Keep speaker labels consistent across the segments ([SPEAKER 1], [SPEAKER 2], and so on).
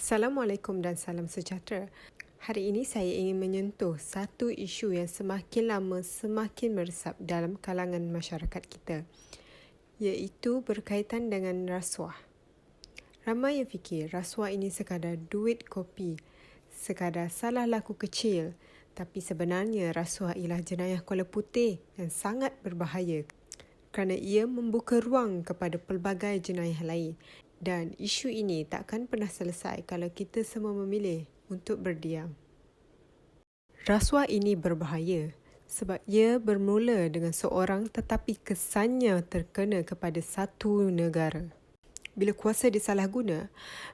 [SPEAKER 1] Assalamualaikum dan salam sejahtera. Hari ini saya ingin menyentuh satu isu yang semakin lama semakin meresap dalam kalangan masyarakat kita, iaitu berkaitan dengan rasuah. Ramai yang fikir rasuah ini sekadar duit kopi, sekadar salah laku kecil, tapi sebenarnya rasuah ialah jenayah kuala putih yang sangat berbahaya kerana ia membuka ruang kepada pelbagai jenayah lain dan isu ini takkan pernah selesai kalau kita semua memilih untuk berdiam. Rasuah ini berbahaya sebab ia bermula dengan seorang tetapi kesannya terkena kepada satu negara. Bila kuasa disalahguna,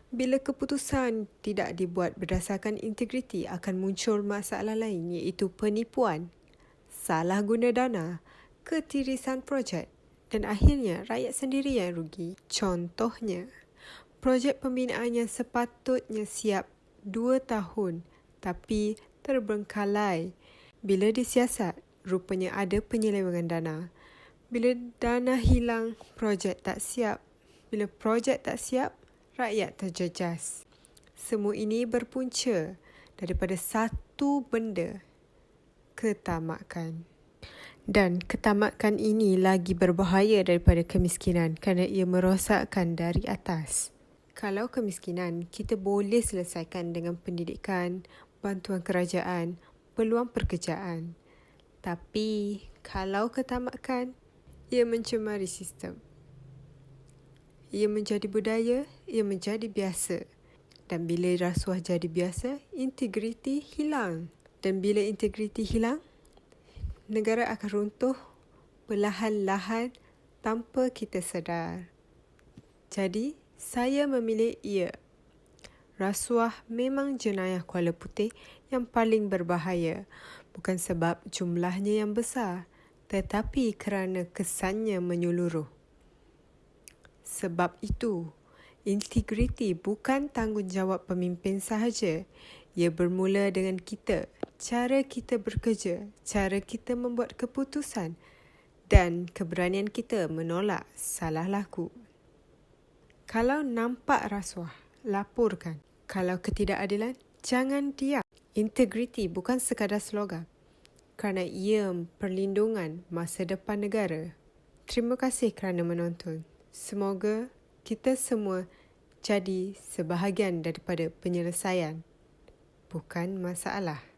[SPEAKER 1] bila keputusan tidak dibuat berdasarkan integriti akan muncul masalah lain iaitu penipuan, salah guna dana, ketirisan projek dan akhirnya rakyat sendiri yang rugi. Contohnya, projek pembinaan yang sepatutnya siap dua tahun tapi terbengkalai. Bila disiasat, rupanya ada penyelewengan dana. Bila dana hilang, projek tak siap. Bila projek tak siap, rakyat terjejas. Semua ini berpunca daripada satu benda, ketamakan. Dan ketamakan ini lagi berbahaya daripada kemiskinan kerana ia merosakkan dari atas. Kalau kemiskinan, kita boleh selesaikan dengan pendidikan, bantuan kerajaan, peluang pekerjaan. Tapi kalau ketamakan, ia mencemari sistem. Ia menjadi budaya, ia menjadi biasa. Dan bila rasuah jadi biasa, integriti hilang. Dan bila integriti hilang, negara akan runtuh perlahan-lahan tanpa kita sedar. Jadi, saya memilih ia. Rasuah memang jenayah Kuala Putih yang paling berbahaya. Bukan sebab jumlahnya yang besar, tetapi kerana kesannya menyeluruh. Sebab itu, integriti bukan tanggungjawab pemimpin sahaja. Ia bermula dengan kita cara kita bekerja, cara kita membuat keputusan dan keberanian kita menolak salah laku. Kalau nampak rasuah, laporkan. Kalau ketidakadilan, jangan diam. Integriti bukan sekadar slogan kerana ia perlindungan masa depan negara. Terima kasih kerana menonton. Semoga kita semua jadi sebahagian daripada penyelesaian, bukan masalah.